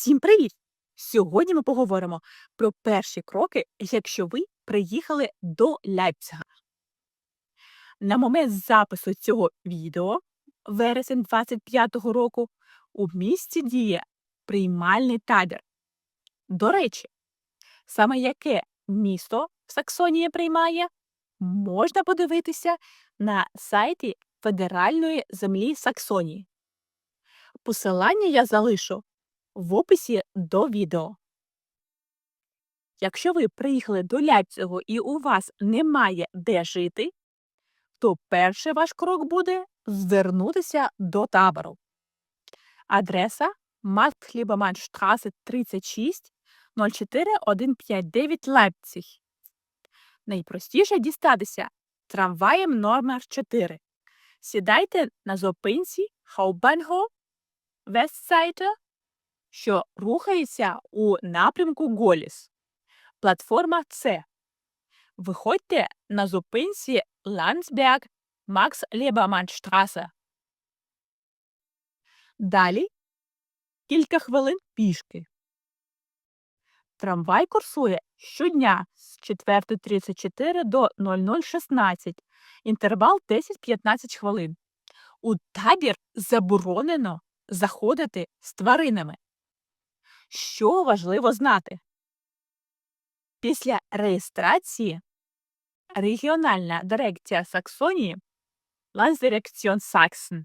Всім привіт! Сьогодні ми поговоримо про перші кроки, якщо ви приїхали до Ляйпцига. На момент запису цього відео, вересень 25-го року, у місті діє приймальний табір. До речі, саме яке місто Саксонія приймає, можна подивитися на сайті Федеральної землі Саксонії. Посилання я залишу в описі до відео. Якщо ви приїхали до Ляйпцигу і у вас немає де жити, то перший ваш крок буде звернутися до табору. Адреса Маркт-Хлібоманштрасе 36 04159 Лейпциг. Найпростіше дістатися трамваєм номер 4. Сідайте на зупинці Hauptbahnhof Westseite що рухається у напрямку Голіс. Платформа С. Виходьте на зупинці Ландсберг Макс Леберманштрасе. Далі кілька хвилин пішки. Трамвай курсує щодня з 4.34 до 00.16. Інтервал 10-15 хвилин. У табір заборонено заходити з тваринами. Що важливо знати? Після реєстрації регіональна дирекція Саксонії Landsdirektion Sachsen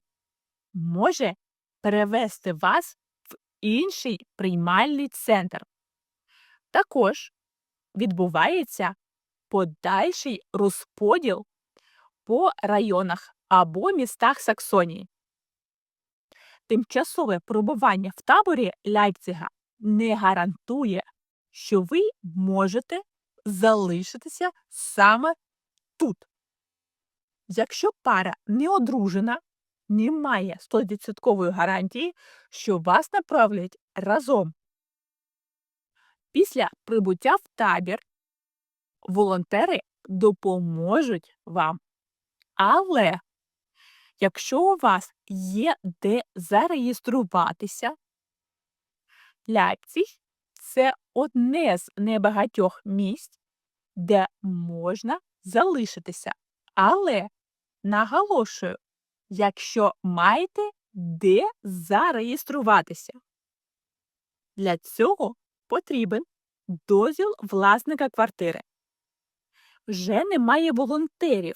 може перевести вас в інший приймальний центр. Також відбувається подальший розподіл по районах або містах Саксонії. Тимчасове перебування в таборі Ляйпцига не гарантує, що ви можете залишитися саме тут. Якщо пара не одружена, немає 100% гарантії, що вас направлять разом. Після прибуття в табір волонтери допоможуть вам. Але якщо у вас є де зареєструватися, Ляйпціг це одне з небагатьох місць, де можна залишитися. Але наголошую, якщо маєте де зареєструватися. Для цього потрібен дозвіл власника квартири. Вже немає волонтерів,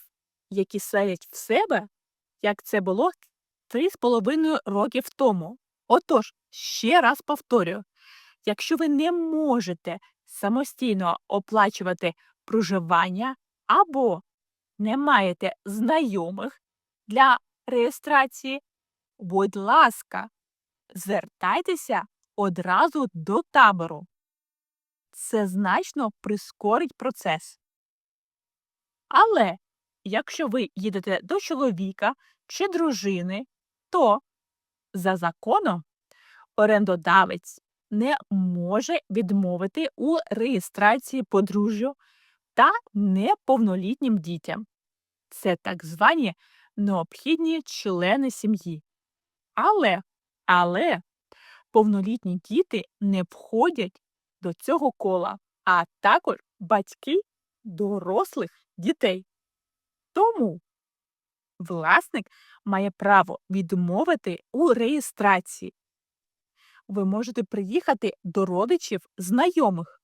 які селять в себе, як це було 3,5 років тому. Отож, ще раз повторюю, якщо ви не можете самостійно оплачувати проживання або не маєте знайомих для реєстрації, будь ласка, звертайтеся одразу до табору. Це значно прискорить процес. Але якщо ви їдете до чоловіка чи дружини, то за законом орендодавець не може відмовити у реєстрації подружжю та неповнолітнім дітям. Це так звані необхідні члени сім'ї. Але, але повнолітні діти не входять до цього кола, а також батьки дорослих дітей. Тому власник має право відмовити у реєстрації. Ви можете приїхати до родичів знайомих,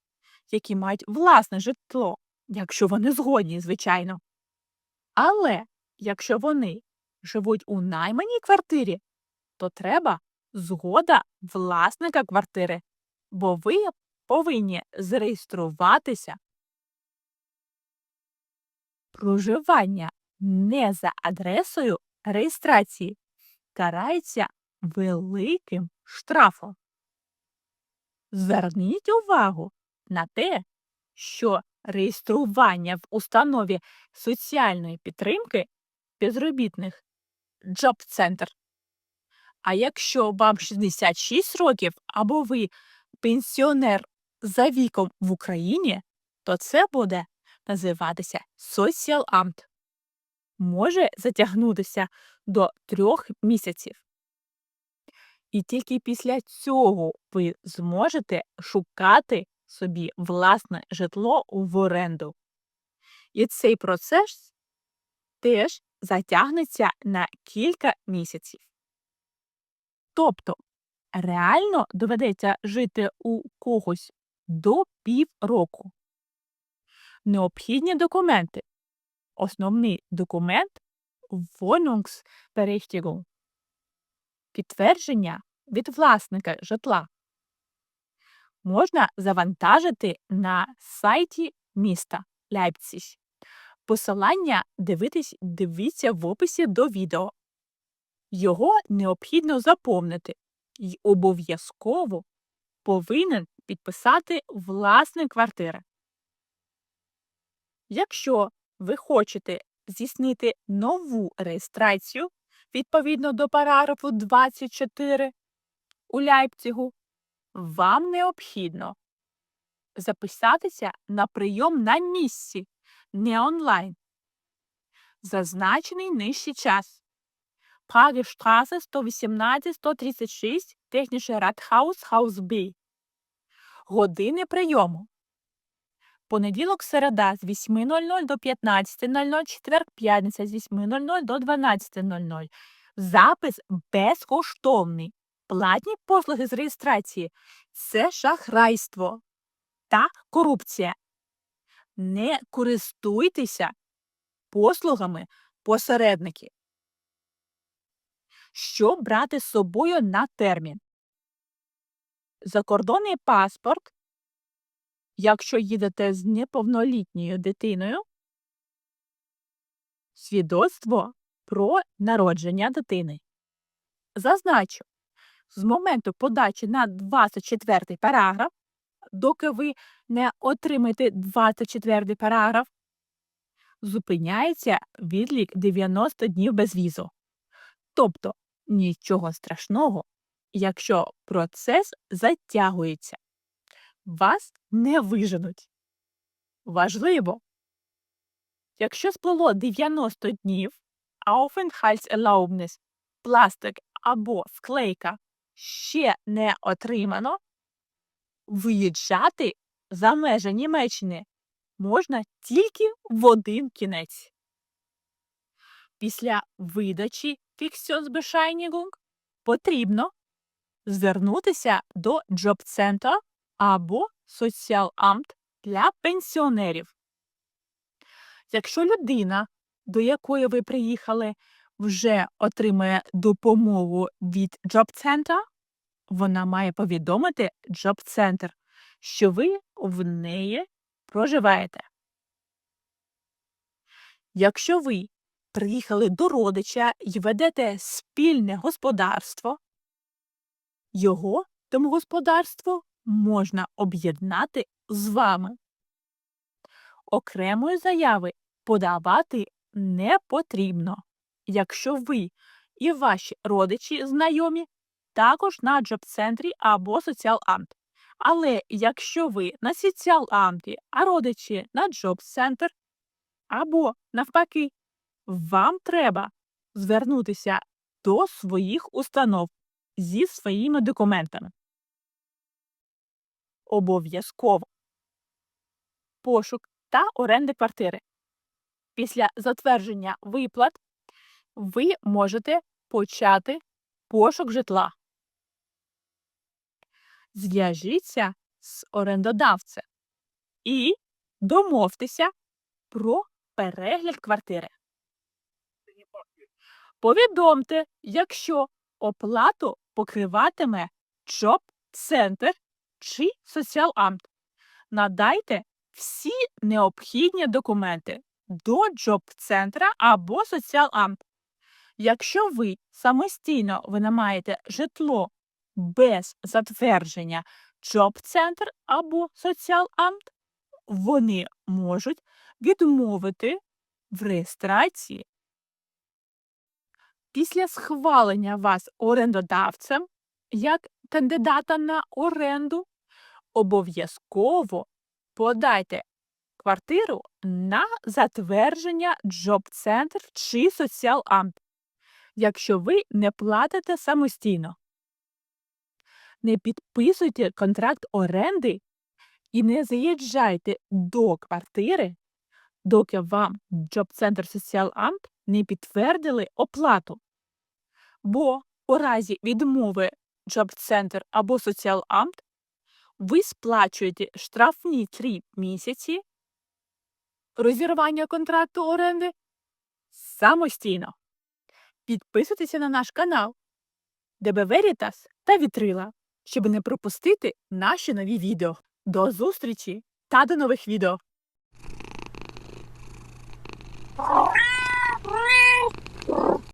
які мають власне житло, якщо вони згодні, звичайно. Але якщо вони живуть у найманій квартирі, то треба згода власника квартири, бо ви повинні зареєструватися. Проживання не за адресою реєстрації карається великим штрафом. Зверніть увагу на те, що реєстрування в установі соціальної підтримки безробітних Джоб-центр. А якщо вам 66 років або ви пенсіонер за віком в Україні, то це буде називатися Соціаламт може затягнутися до трьох місяців. І тільки після цього ви зможете шукати собі власне житло в оренду. І цей процес теж затягнеться на кілька місяців. Тобто реально доведеться жити у когось до півроку. Необхідні документи. Основний документ Wohnungsberichtigung. Підтвердження від власника житла. Можна завантажити на сайті міста Лейпциг. Посилання дивитись, дивіться в описі до відео. Його необхідно заповнити і обов'язково повинен підписати власник квартири. Якщо ви хочете здійснити нову реєстрацію відповідно до параграфу 24 у Ляйпцигу, вам необхідно записатися на прийом на місці, не онлайн. Зазначений нижчий час. Прагівштраса 118-136, технічний Радхаус, Хаус Б. Години прийому. Понеділок, середа з 8.00 до 15.00, четвер, п'ятниця з 8.00 до 12.00. Запис безкоштовний. Платні послуги з реєстрації це шахрайство та корупція. Не користуйтеся послугами посередників. Що брати з собою на термін? Закордонний паспорт, якщо їдете з неповнолітньою дитиною, свідоцтво про народження дитини. Зазначу, з моменту подачі на 24 параграф, доки ви не отримаєте 24 параграф, зупиняється відлік 90 днів без візу. Тобто нічого страшного, якщо процес затягується. Вас не виженуть. Важливо. Якщо сплило 90 днів, Aufenthaltserlaubnis, пластик або склейка ще не отримано, виїжджати за межі Німеччини можна тільки в один кінець. Після видачі Fixtionsbescheinigung потрібно звернутися до Jobcenter або Sozialamt для пенсіонерів. Якщо людина, до якої ви приїхали, вже отримує допомогу від Jobcenter, вона має повідомити Jobcenter, що ви в неї проживаєте. Якщо ви приїхали до родича і ведете спільне господарство, його домогосподарство можна об'єднати з вами. Окремої заяви подавати не потрібно, якщо ви і ваші родичі знайомі також на джоб-центрі або соціал-амт. Але якщо ви на соціал-амті, а родичі на джоб-центр, або навпаки, вам треба звернутися до своїх установ зі своїми документами. Обов'язково пошук та оренди квартири. Після затвердження виплат ви можете почати пошук житла. Зв'яжіться з орендодавцем і домовтеся про перегляд квартири. Повідомте, якщо оплату покриватиме ЧОП-центр чи соціаламт. Надайте всі необхідні документи до джоб-центра або соціаламт. Якщо ви самостійно винаймаєте житло без затвердження джоб-центр або соціаламт, вони можуть відмовити в реєстрації. Після схвалення вас орендодавцем як кандидата на оренду, обов'язково подайте квартиру на затвердження джоб-центр чи соціаламт, якщо ви не платите самостійно. Не підписуйте контракт оренди і не заїжджайте до квартири, доки вам Джоб-центр Соціаламт не підтвердили оплату. Бо у разі відмови Джоб-центр або Соціаламт ви сплачуєте штрафні 3 місяці розірвання контракту оренди самостійно. Підписуйтеся на наш канал ДБ Veritas та Вітрила, щоб не пропустити наші нові відео. До зустрічі та до нових відео!